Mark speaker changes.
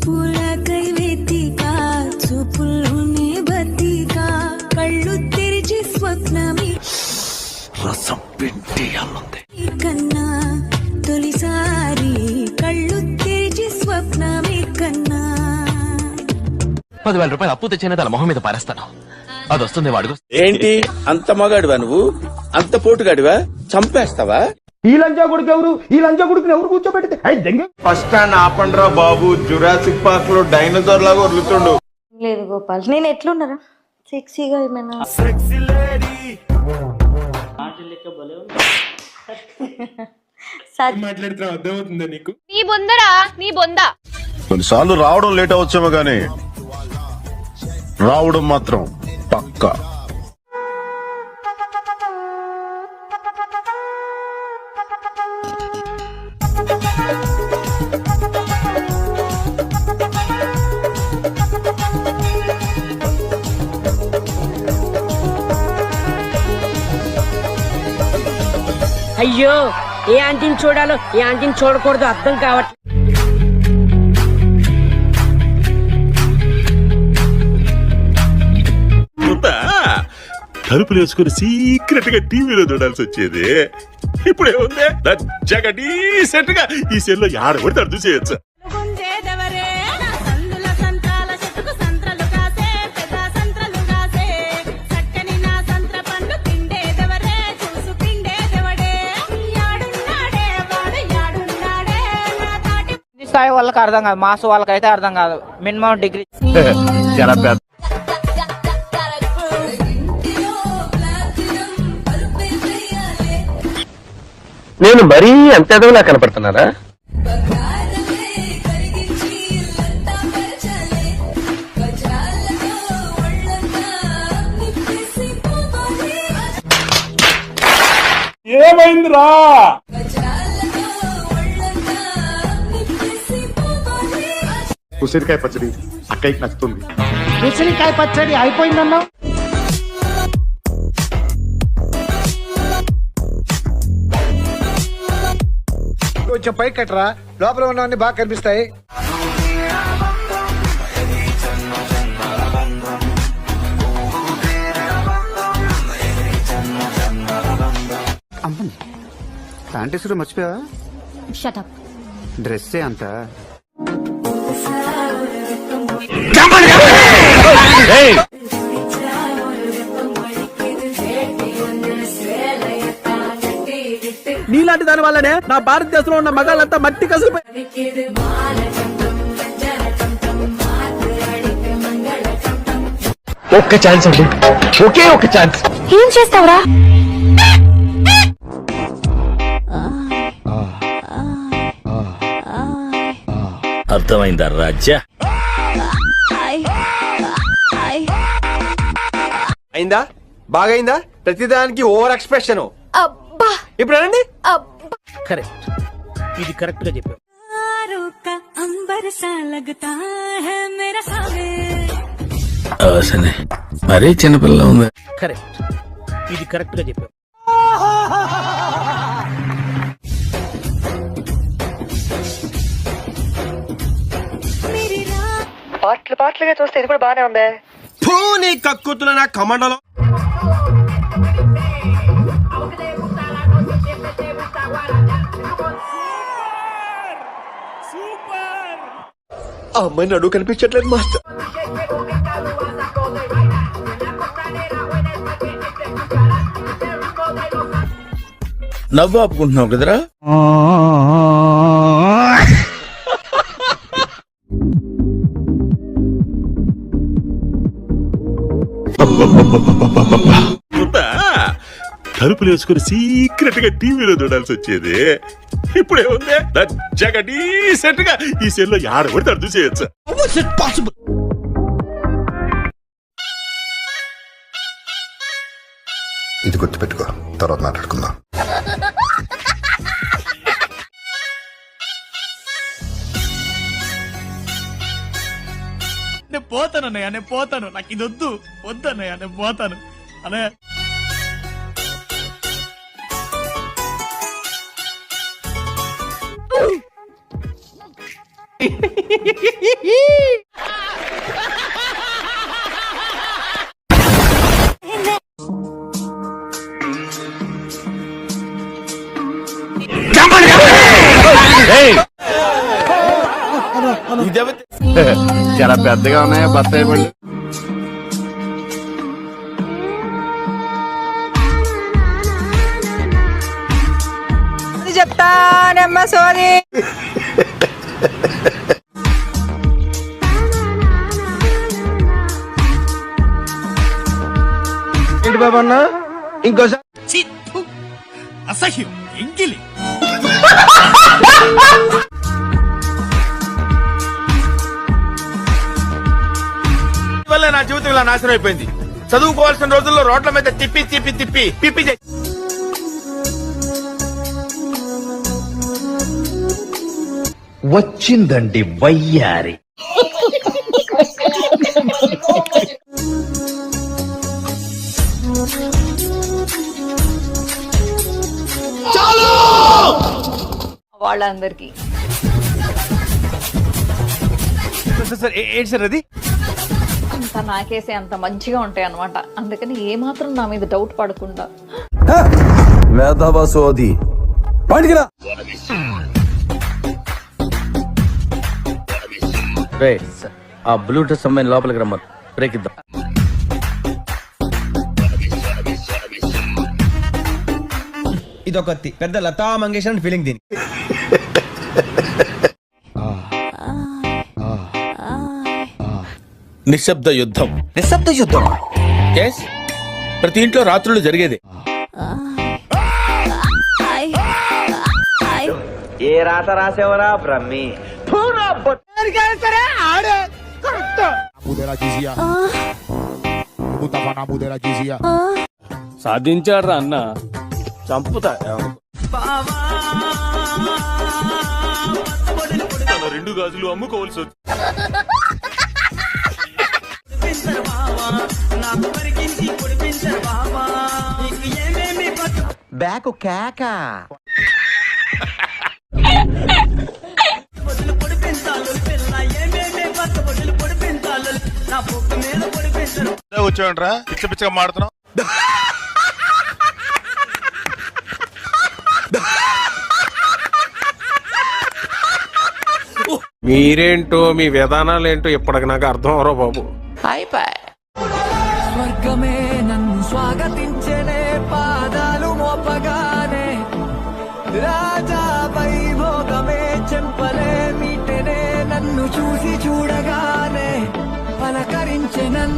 Speaker 1: చూపులకై వెతిక చూపుల్లోనే బతిక కళ్ళు తెరిచి స్వప్నమి.
Speaker 2: రసం పిండి అల్లుంది.
Speaker 1: కన్నా తొలిసారి కళ్ళు తెరిచి స్వప్నమే కన్నా.
Speaker 2: పదివేల రూపాయలు అప్పు తెచ్చిన తన మొహం మీద పారేస్తాను. అది వస్తుంది వాడుకు
Speaker 3: ఏంటి? అంత మగాడివా నువ్వు? అంత పోటుగాడివా? చంపేస్తావా?
Speaker 4: ఈ లంచా కొడుకు ఎవరు? ఈ లంచా కొడుకుని ఎవరు కూర్చోబెడితే అయి దెంగ.
Speaker 5: ఫస్ట్ స్టాండ్ ఆపండ్రా బాబు. జురాసిక్ పార్క్లో డైనోసార్ లాగా వదులుతుండు.
Speaker 6: లేదు గోపాల్ నేను ఎట్లున్నారా? సెక్సీగా ఏమైనా?
Speaker 7: నీ బొందరా? నీ బొంద.
Speaker 8: కొన్నిసార్లు రావడం లేట్ అవచ్చేమో గానీ రావడం మాత్రం పక్కా.
Speaker 9: అయ్యో ఏ ఆంటీని చూడాలో ఏ ఆంటీని చూడకూడదు అర్థం కావట్లేదు
Speaker 8: తలుపులు వేసుకుని సీక్రెట్గా టీవీలో చూడాల్సి వచ్చేది. ఇప్పుడు ఏముంది దర్జాగా గా ఈ సెల్లో ఆడ పడితే అర్థం
Speaker 9: వాళ్ళకి అర్థం కాదు. మాస్ వాళ్ళకైతే అర్థం కాదు. Minimum degree.
Speaker 8: చాలా పెద్ద
Speaker 2: నేను మరీ అంత ఎదవలా కనపడుతున్నారా
Speaker 5: ఏమైందిరా?
Speaker 8: ఉసిరికాయ పచ్చడి అక్కడికి నచ్చుతుంది.
Speaker 4: ఉసిరికాయ పచ్చడి అయిపోయిందన్నావు కొంచెం పైకి కట్టరా లోపల ఉన్నవన్నీ బాగా కనిపిస్తాయి.
Speaker 10: అమ్మని ప్యాంటేసులో మర్చిపోయావా?
Speaker 6: షటప్
Speaker 10: డ్రెస్సే అంత.
Speaker 4: నీలాంటి దాని వల్లనే నా భారతదేశంలో ఉన్న మగాళ్ళంతా మట్టి కసిపోయి
Speaker 2: ఒక్క ఛాన్స్ అండి. ఒకే ఒక్క ఛాన్స్.
Speaker 6: ఏం చేస్తావురా?
Speaker 2: అర్థమైందా రాజ్య?
Speaker 5: అయిందా? బాగైందా? ప్రతిదానికి ఓవర్ ఎక్స్ప్రెషన్. ఇప్పుడు
Speaker 6: ఏనండి
Speaker 9: కరెక్ట్ ఇది కరెక్ట్గా చెప్పావు.
Speaker 1: అవసనే
Speaker 2: మరీ చిన్నపిల్ల ఉంది.
Speaker 9: కరెక్ట్ ఇది కరెక్ట్గా చెప్పావు. పాటలు పాటలుగా చూస్తే ఇది కూడా బానే ఉంది.
Speaker 5: పూని కక్కుతున్న కమండలో. ఆ అమ్మాయి నడువు కనిపించట్లేదు మాస్టర్.
Speaker 3: నవ్వు ఆపుకుంటున్నావు కదరా?
Speaker 8: తలుపులు వేసుకుని సీక్రెట్గా టీవీలో చూడాల్సి వచ్చేది. ఇప్పుడు ఏముంది దర్జాగా డీసెంట్గా ఈ సెల్లో ఆడ పడితే అర్థం చేయొచ్చు
Speaker 10: ఇది గుర్తుపెట్టుకో తర్వాత మాట్లాడుకుందాం.
Speaker 4: నేను పోతాను అన్నయ్య నేను పోతాను. నాకు ఇది వద్దు. వద్దు అన్నయ్య నేను పోతాను. అన్నయ్య.
Speaker 11: చాలా పెద్దగా ఉన్నాయా బత్తాయి పళ్ళు
Speaker 12: చెప్తానమ్మా సోది
Speaker 5: ఏంటి
Speaker 13: వల్ల నా జీవితం ఇలా నాశనం అయిపోయింది. చదువుకోవాల్సిన రోజుల్లో రోడ్ల మీద తిప్పి తిప్పి తిప్పి పిప్పి చేసి
Speaker 5: వచ్చిందండి వయ్యారి.
Speaker 12: వాళ్ళందరికీ.
Speaker 5: సార్ ఏంటి సార్ అది?
Speaker 12: అంత నాకేసే అంత మంచిగా ఉంటాయి అనమాట అందుకని ఏమాత్రం నా మీద డౌట్ పడకుండా.
Speaker 5: వేదవ సోది. పండికిరా రే ఆ బ్లూటూత్ అమ్మాయిని లోపలికి రమ్మను. బ్రేక్ ఇద్దాం ఇదొక పెద్ద లతా మంగేశ్వర్ ఫీలింగ్ దీని
Speaker 13: నిశ్శబ్ద యుద్ధం.
Speaker 5: నిశ్శబ్ద యుద్ధం?
Speaker 13: ప్రతి ఇంట్లో రాత్రులు జరిగేది.
Speaker 5: ఏ రాత రాసేవరా బ్రహ్మి?
Speaker 11: సాధించాడు రా అన్న. చంపుతా.
Speaker 14: తన రెండు గాజులు అమ్ముకోవాల్సి వచ్చింది
Speaker 5: బ్యాక్ కేక.
Speaker 14: వచ్చాడంట్రా పిచ్చ పిచ్చగా మాడుతున్నావు.
Speaker 11: మీరేంటో మీ విధానాలు ఏంటో ఇప్పటికి నాకు అర్థం అవరో బాబు.
Speaker 15: స్వర్గమే నన్ను స్వాగతించనే పాదాలు நன்